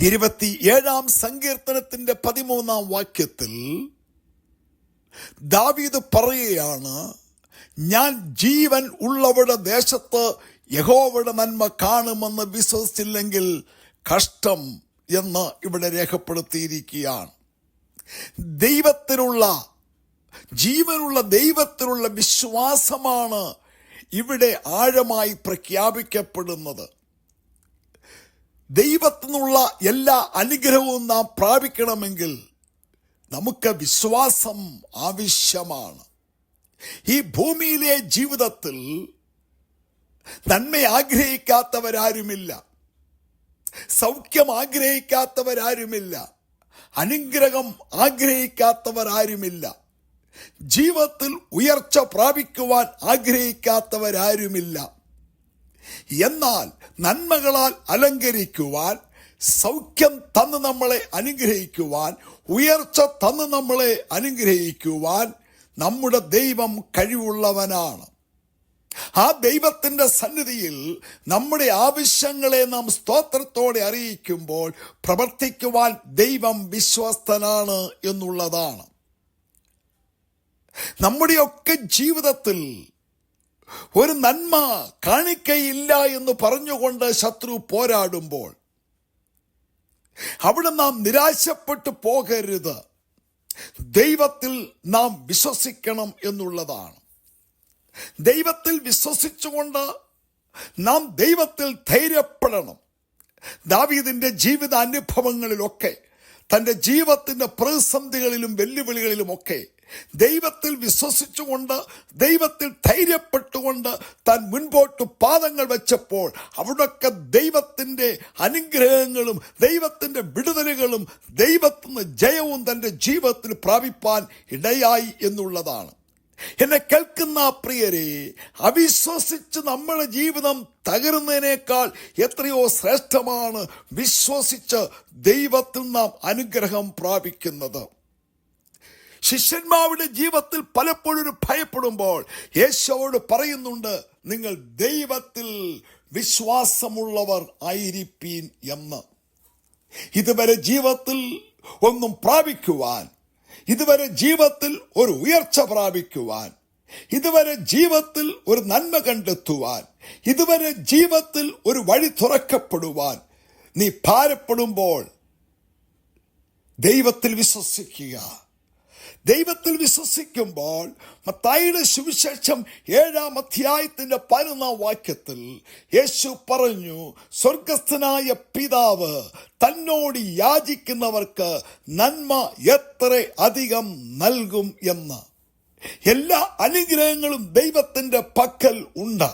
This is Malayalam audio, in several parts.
ഇരുപത്തിയേഴാം സങ്കീർത്തനത്തിന്റെ പതിമൂന്നാം വാക്യത്തിൽ ദാവീദ് പറയുകയാണ് ഞാൻ ജീവൻ ഉള്ളവരുടെ ദേശത്ത് യഹോവയുടെ നന്മ കാണുമെന്ന് വിശ്വസിച്ചില്ലെങ്കിൽ കഷ്ടം എന്ന് ഇവിടെ രേഖപ്പെടുത്തിയിരിക്കുകയാണ്. ദൈവത്തിലുള്ള ജീവനുള്ള ദൈവത്തിലുള്ള വിശ്വാസമാണ് ഇവിടെ ആഴമായി പ്രഖ്യാപിക്കപ്പെടുന്നത്. ദൈവത്തിൽ നിന്നുള്ള എല്ലാ അനുഗ്രഹവും നാം പ്രാപിക്കണമെങ്കിൽ നമുക്ക് വിശ്വാസം ആവശ്യമാണ്. ഈ ഭൂമിയിലെ ജീവിതത്തിൽ നന്മ ആഗ്രഹിക്കാത്തവരാരുമില്ല. സൗഖ്യം ആഗ്രഹിക്കാത്തവരാരുമില്ല. അനുഗ്രഹം ആഗ്രഹിക്കാത്തവരാരുമില്ല. ജീവിതത്തിൽ ഉയർച്ച പ്രാപിക്കുവാൻ ആഗ്രഹിക്കാത്തവരാരുമില്ല. എന്നാൽ നന്മകളാൽ അലങ്കരിക്കുവാൻ സൗഖ്യം തന്ന് നമ്മളെ അനുഗ്രഹിക്കുവാൻ ഉയർച്ച തന്ന് നമ്മളെ അനുഗ്രഹിക്കുവാൻ നമ്മുടെ ദൈവം കഴിവുള്ളവനാണ്. ആ ദൈവത്തിന്റെ സന്നിധിയിൽ നമ്മുടെ ആവശ്യങ്ങളെ നാം സ്തോത്രത്തോടെ അറിയിക്കുമ്പോൾ പ്രവർത്തിക്കുവാൻ ദൈവം വിശ്വസ്തനാണ് എന്നുള്ളതാണ്. നമ്മുടെയൊക്കെ ജീവിതത്തിൽ ഒരു നന്മ കാണിക്കയില്ല എന്ന് പറഞ്ഞുകൊണ്ട് ശത്രു പോരാടുമ്പോൾ അവിടെ നാം നിരാശപ്പെട്ടു പോകരുത്. ദൈവത്തിൽ നാം വിശ്വസിക്കണം എന്നുള്ളതാണ്. ദൈവത്തിൽ വിശ്വസിച്ചുകൊണ്ട് നാം ദൈവത്തിൽ ധൈര്യപ്പെടണം. ദാവീദിന്റെ ജീവിത അനുഭവങ്ങളിലൊക്കെ തന്റെ ജീവത്തിന്റെ പ്രതിസന്ധികളിലും വെല്ലുവിളികളിലുമൊക്കെ ദൈവത്തിൽ വിശ്വസിച്ചുകൊണ്ട് ദൈവത്തിൽ ധൈര്യപ്പെട്ടുകൊണ്ട് താൻ മുൻപോട്ട് പാദങ്ങൾ വെച്ചപ്പോൾ അവിടൊക്കെ ദൈവത്തിന്റെ അനുഗ്രഹങ്ങളും ദൈവത്തിന്റെ വിടുതലുകളും ദൈവത്തിന് ജയവും തന്റെ ജീവിതത്തിൽ പ്രാപിപ്പാൻ ഇടയായി എന്നുള്ളതാണ്. എന്നെ കേൾക്കുന്ന പ്രിയരെ അവിശ്വസിച്ച് നമ്മുടെ ജീവിതം തകരുന്നതിനേക്കാൾ എത്രയോ ശ്രേഷ്ഠമാണ് വിശ്വസിച്ച് ദൈവത്തിൽ നാം അനുഗ്രഹം പ്രാപിക്കുന്നത്. ശിഷ്യന്മാരുടെ ജീവിതത്തിൽ പലപ്പോഴും ഒരു ഭയപ്പെടുമ്പോൾ യേശുവോട് പറയുന്നുണ്ട് നിങ്ങൾ ദൈവത്തിൽ വിശ്വാസമുള്ളവർ ആയിരിപ്പീൻ എന്ന്. ഇതുവരെ ജീവിതത്തിൽ ഒന്നും പ്രാപിക്കുവാൻ ഇതുവരെ ജീവിതത്തിൽ ഒരു ഉയർച്ച പ്രാപിക്കുവാൻ ഇതുവരെ ജീവിതത്തിൽ ഒരു നന്മ കണ്ടെത്തുവാൻ ഇതുവരെ ജീവിതത്തിൽ ഒരു വഴി തുറക്കപ്പെടുവാൻ നീ ഭാരപ്പെടുമ്പോൾ ദൈവത്തിൽ വിശ്വസിക്കുക. ദൈവത്തിൽ വിശ്വസിക്കുമ്പോൾ മത്തായിയുടെ സുവിശേഷം ഏഴാം അധ്യായത്തിന്റെ പതിനൊന്നാം വാക്യത്തിൽ യേശു പറഞ്ഞു സ്വർഗസ്ഥനായ പിതാവ് തന്നോട് യാചിക്കുന്നവർക്ക് നന്മ എത്ര അധികം നൽകും എന്ന്. എല്ലാ അനുഗ്രഹങ്ങളും ദൈവത്തിന്റെ പക്കൽ ഉണ്ട്.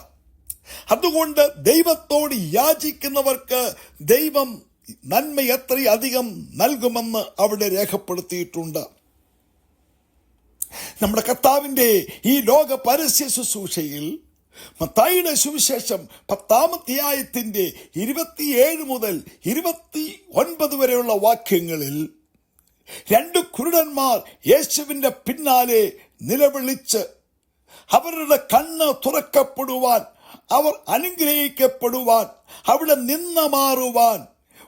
അതുകൊണ്ട് ദൈവത്തോട് യാചിക്കുന്നവർക്ക് ദൈവം നന്മ എത്ര അധികം നൽകുമെന്ന് അവിടെ രേഖപ്പെടുത്തിയിട്ടുണ്ട്. നമ്മുടെ കർത്താവിന്റെ ഈ ലോക പരസ്യ ശുശ്രൂഷയിൽ മത്തായിയുടെ സുവിശേഷം പത്താമധ്യായത്തിന്റെ ഇരുപത്തിയേഴ് മുതൽ ഇരുപത്തി ഒൻപത് വരെയുള്ള വാക്യങ്ങളിൽ രണ്ട് കുരുടന്മാർ യേശുവിന്റെ പിന്നാലെ നിലവിളിച്ച് അവരുടെ കണ്ണ് തുറക്കപ്പെടുവാൻ അവർ അനുഗ്രഹിക്കപ്പെടുവാൻ അവിടെ നിന്ന് മാറുവാൻ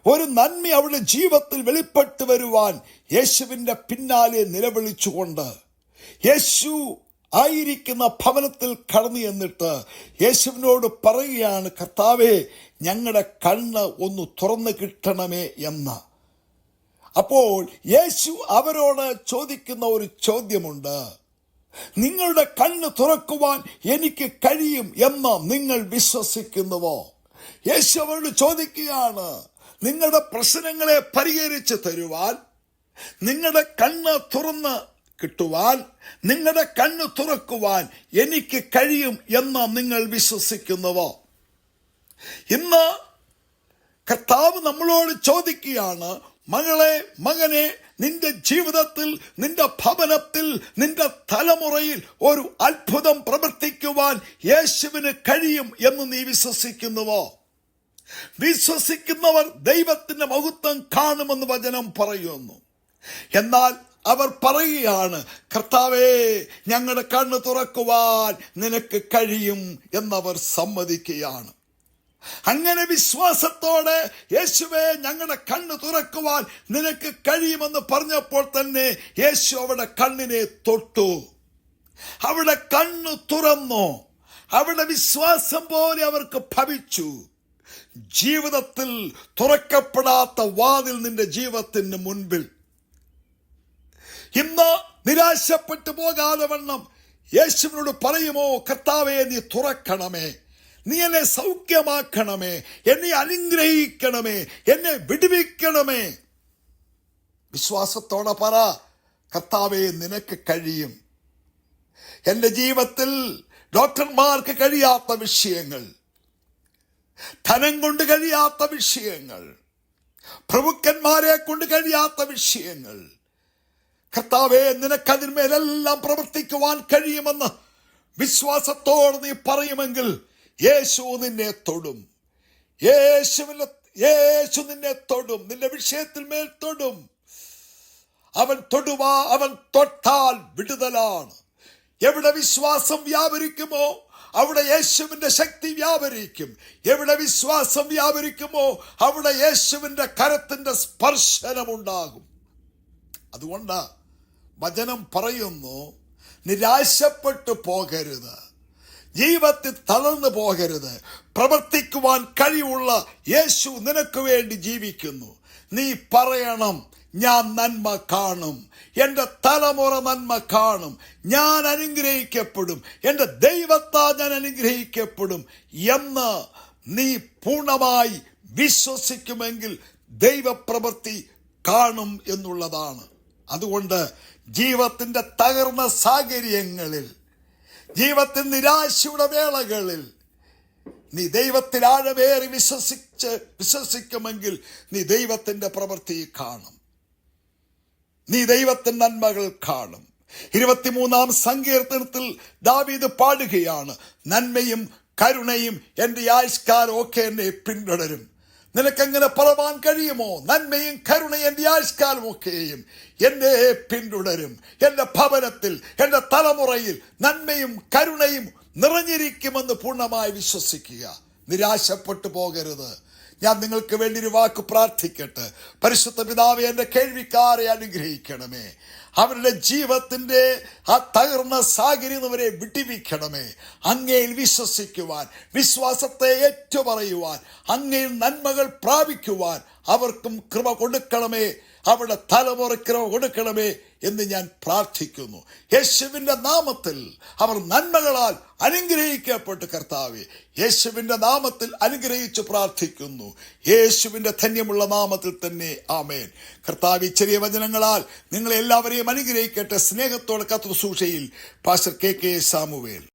ഒരു നന്മ അവരുടെ ജീവിതത്തിൽ വെളിപ്പെട്ടു വരുവാൻ യേശുവിന്റെ പിന്നാലെ നിലവിളിച്ചുകൊണ്ട് യേശു ആയിരിക്കുന്ന ഭവനത്തിൽ കടന്നു എന്നിട്ട് യേശുവിനോട് പറയുകയാണ് കർത്താവെ ഞങ്ങളുടെ കണ്ണ് ഒന്ന് തുറന്നു കിട്ടണമേ എന്ന്. അപ്പോൾ യേശു അവരോട് ചോദിക്കുന്ന ഒരു ചോദ്യമുണ്ട്. നിങ്ങളുടെ കണ്ണ് തുറക്കുവാൻ എനിക്ക് കഴിയും എന്ന് നിങ്ങൾ വിശ്വസിക്കുന്നുവോ? യേശു അവരോട് ചോദിക്കുകയാണ് നിങ്ങളുടെ പ്രശ്നങ്ങളെ പരിഹരിച്ചു തരുവാൻ നിങ്ങളുടെ കണ്ണ് തുറന്ന് കിട്ടുവാൻ നിങ്ങളുടെ കണ്ണു തുറക്കുവാൻ എനിക്ക് കഴിയും എന്ന് നിങ്ങൾ വിശ്വസിക്കുന്നുവോ? ഇന്ന് കർത്താവ് നമ്മളോട് ചോദിക്കുകയാണ് മകളെ മകനെ നിന്റെ ജീവിതത്തിൽ നിന്റെ ഭവനത്തിൽ നിന്റെ തലമുറയിൽ ഒരു അത്ഭുതം പ്രവർത്തിക്കുവാൻ യേശുവിന് കഴിയും എന്ന് നീ വിശ്വസിക്കുന്നുവോ? വിശ്വസിക്കുന്നവർ ദൈവത്തിന്റെ മഹത്വം കാണുമെന്ന് വചനം പറയുന്നു. എന്നാൽ അവർ പറയുകയാണ് കർത്താവേ ഞങ്ങളുടെ കണ്ണ് തുറക്കുവാൻ നിനക്ക് കഴിയും എന്നവർ സമ്മതിക്കുകയാണ്. അങ്ങനെ വിശ്വാസത്തോടെ യേശുവെ ഞങ്ങളുടെ കണ്ണ് തുറക്കുവാൻ നിനക്ക് കഴിയുമെന്ന് പറഞ്ഞപ്പോൾ തന്നെ യേശു അവിടെ കണ്ണിനെ തൊട്ടു. അവിടെ കണ്ണ് തുറന്നു. അവിടെ വിശ്വാസം പോലെ അവർക്ക് ഭവിച്ചു. ജീവിതത്തിൽ തുറക്കപ്പെടാത്ത വാതിൽ നിന്റെ ജീവിതത്തിന് മുൻപിൽ ഇന്ന് നിരാശപ്പെട്ടു പോകാതെ വണ്ണം യേശുവിനോട് പറയുമോ കർത്താവെ നീ തുറക്കണമേ. നീ എന്നെ സൗഖ്യമാക്കണമേ. എന്നെ അനുഗ്രഹിക്കണമേ. എന്നെ വിടുവിക്കണമേ. വിശ്വാസത്തോടെ പറ കർത്താവെ നിനക്ക് കഴിയും. എന്റെ ജീവിതത്തിൽ ഡോക്ടർമാർക്ക് കഴിയാത്ത വിഷയങ്ങൾ ധനം കൊണ്ട് കഴിയാത്ത വിഷയങ്ങൾ പ്രഭുക്കന്മാരെ കൊണ്ട് കഴിയാത്ത വിഷയങ്ങൾ കർത്താവെ നിനക്കതിന്മേലെല്ലാം പ്രവർത്തിക്കുവാൻ കഴിയുമെന്ന് വിശ്വാസത്തോടെ നീ പറയുമെങ്കിൽ യേശു നിന്നെ തൊടും. യേശുവിനെ യേശു നിന്നെ തൊടും. നിന്റെ വിഷയത്തിൽ മേൽ തൊടും. അവൻ തൊടുവാ അവൻ തൊട്ടാൽ വിടുതലാണ്. എവിടെ വിശ്വാസം വ്യാപരിക്കുമോ അവിടെ യേശുവിന്റെ ശക്തി വ്യാപരിക്കും. എവിടെ വിശ്വാസം വ്യാപരിക്കുമോ അവിടെ യേശുവിന്റെ കരത്തിന്റെ സ്പർശനമുണ്ടാകും. അതുകൊണ്ട് വചനം പറയുന്നു നിരാശപ്പെട്ടു പോകരുത്. ജീവിതത്തിൽ തളർന്നു പോകരുത്. പ്രവർത്തിക്കുവാൻ കഴിവുള്ള യേശു നിനക്ക് വേണ്ടി ജീവിക്കുന്നു. നീ പറയണം ഞാൻ നന്മ കാണും. എന്റെ തലമുറ നന്മ കാണും. ഞാൻ അനുഗ്രഹിക്കപ്പെടും. എന്റെ ദൈവത്താ ഞാൻ അനുഗ്രഹിക്കപ്പെടും എന്ന് നീ പൂർണമായി വിശ്വസിക്കുമെങ്കിൽ ദൈവപ്രവൃത്തി കാണും എന്നുള്ളതാണ്. അതുകൊണ്ട് ജീവത്തിന്റെ തകർന്ന സാഹചര്യങ്ങളിൽ ജീവിതത്തിൽ നിരാശയുടെ വേളകളിൽ നീ ദൈവത്തിൽ ആഴമേറി വിശ്വസിച്ച് വിശ്വസിക്കുമെങ്കിൽ നീ ദൈവത്തിന്റെ പ്രവൃത്തി കാണും. നീ ദൈവത്തിന്റെ നന്മകൾ കാണും. ഇരുപത്തിമൂന്നാം സങ്കീർത്തനത്തിൽ ദാവീദ് പാടുകയാണ് നന്മയും കരുണയും എന്റെ ആയുഷ്കാരമൊക്കെ എന്നെ പിന്തുടരും. നിനക്കങ്ങനെ പറവാൻ കഴിയുമോ? നന്മയും കരുണയും എന്റെ ആയുഷ്കാലം ഒക്കെയും എന്നെ പിന്തുടരും. എന്റെ ഭവനത്തിൽ എന്റെ തലമുറയിൽ നന്മയും കരുണയും നിറഞ്ഞിരിക്കുമെന്ന് പൂർണമായി വിശ്വസിക്കുക. നിരാശപ്പെട്ടു പോകരുത്. ഞാൻ നിങ്ങൾക്ക് വേണ്ടി ഒരു വാക്ക് പ്രാർത്ഥിക്കട്ടെ. പരിശുദ്ധ പിതാവ് എന്റെ കേൾവിക്കാരെ അനുഗ്രഹിക്കണമേ. അവരുടെ ജീവിതത്തിന്റെ ആ തകർന്ന സാഹചര്യം അവരെ വിട്ടിവിക്കണമേ അങ്ങയിൽ വിശ്വസിക്കുവാൻ വിശ്വാസത്തെ ഏറ്റുപറയുവാൻ അങ്ങയിൽ നന്മകൾ പ്രാപിക്കുവാൻ അവർക്കും കൃപ കൊടുക്കണമേ. അവിടെ തലമുറ കൃപ കൊടുക്കണമേ എന്ന് ഞാൻ പ്രാർത്ഥിക്കുന്നു. യേശുവിന്റെ നാമത്തിൽ അവർ നന്മകളാൽ അനുഗ്രഹിക്കപ്പെട്ട് കർത്താവെ. യേശുവിന്റെ നാമത്തിൽ അനുഗ്രഹിച്ച് പ്രാർത്ഥിക്കുന്നു. യേശുവിന്റെ ധന്യമുള്ള നാമത്തിൽ തന്നെ ആമേൻ. കർത്താവ് ചെറിയ വചനങ്ങളാൽ നിങ്ങളെല്ലാവരെയും അനുഗ്രഹിക്കട്ടെ. സ്നേഹത്തോടെ കത്തു സൂക്ഷയിൽ. Pastor K K Samuel.